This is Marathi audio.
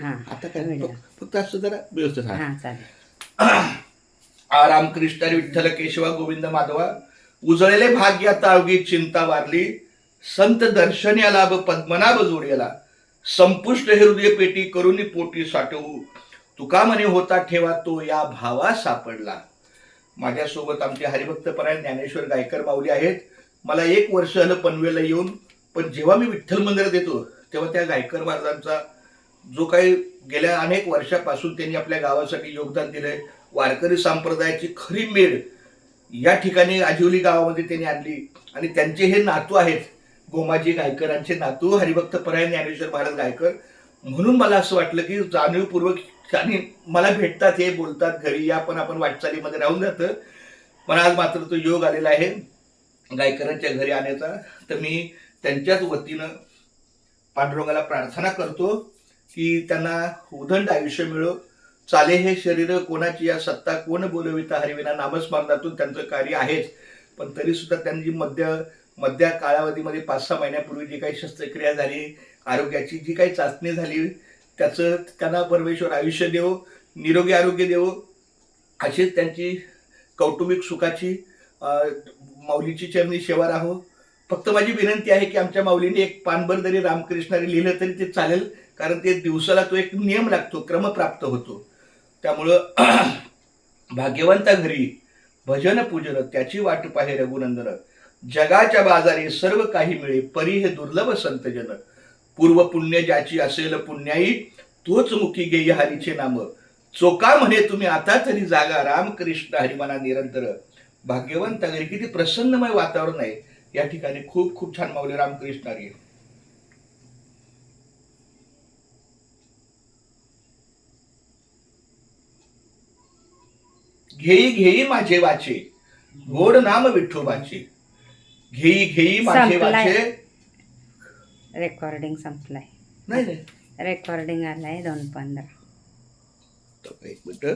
हां आता काय व्हिडिओ. फक्त- फक्त असं जरा व्यवस्थित हां. चालेल. आ रामकृष्ण हरी विठ्ठल केशवा गोविंद माधवा उजळलेले भाग्य आता अवघी चिंता वारली. संत दर्शन्या लाभ पद्मनाभ जोड्याला संपुष्ट हृदय पेटी करून पोटी साठवू. तुका म्हणे होता ठेवा तो या भावा सापडला. माझ्यासोबत आमचे हरिभक्त परायण ज्ञानेश्वर गायकर माऊली आहेत. मला एक वर्ष झालं पनवेलला येऊन पण जेव्हा मी विठ्ठल मंदिरात येतो तेव्हा त्या गायकर महाराजांचा जो काही गेल्या अनेक वर्षापासून त्यांनी आपल्या गावासाठी योगदान दिलंय वारकरी संप्रदायाची खरी मेळ या ठिकाणी आजिवली गावामध्ये त्यांनी आणली. आणि त्यांचे हे नातू आहेत गोमाजी गायकरांचे नातू हरिभक्त परायण ज्ञानेश्वर महाराज गायकर. म्हणून मला असं वाटलं की जाणीवपूर्वक आणि मला भेटतात हे बोलतात घरी या पण आपण वाटचालीमध्ये राहून जातं. पण आज मात्र तो योग आलेला आहे गायकरांच्या घरी आणण्याचा तर मी त्यांच्याच वतीनं पांडुरंगाला प्रार्थना करतो. की त्यांना उदंड आयुष्य मिळो. चाले हे शरीर कोणाची या सत्ता कोण बोलविता हरिविना? नामस्मरणातून त्यांचं कार्य आहेच. पण तरी सुद्धा त्यांनी जी मध्य मध्या कालावधीमध्ये पाच सहा महिन्यापूर्वी जी काही शस्त्रक्रिया झाली आरोग्याची जी काही चाचणी झाली त्याचं त्यांना परमेश्वर आयुष्य देवो निरोगी आरोग्य देवो अशीच त्यांची कौटुंबिक सुखाची माऊलीची चरणी सेवा राहो. फक्त माझी विनंती आहे की आमच्या माऊलीने एक पानभर जरी रामकृष्णाने लिहिलं तरी ते चालेल. कारण ते दिवसाला तो एक नियम लागतो क्रम प्राप्त होतो. त्यामुळं भाग्यवंता घरी भजन पूजन त्याची वाट पाहे रघुनंदन. जगाच्या बाजारी सर्व काही मिळे परी हे दुर्लभ संतजन पूर्व पुण्य ज्याची असेल पुण्याई तोच मुखी गेय हरीचे नाम. चोका म्हणे तुम्ही आता तरी जागा रामकृष्ण हरिमाना निरंतर. भाग्यवंत घरी किती प्रसन्नमय वातावरण आहे. या ठिकाणी खूप खूप छान माऊली रामकृष्ण हरी घेई घेई माझे वाचे गोड नाम विठोबाचे. घेई घेई माझे संपलाय. वाचे. रेकॉर्डिंग संपलाय. नाही नाही रेकॉर्डिंग आलाय दोन पंधरा. एक मिनिट.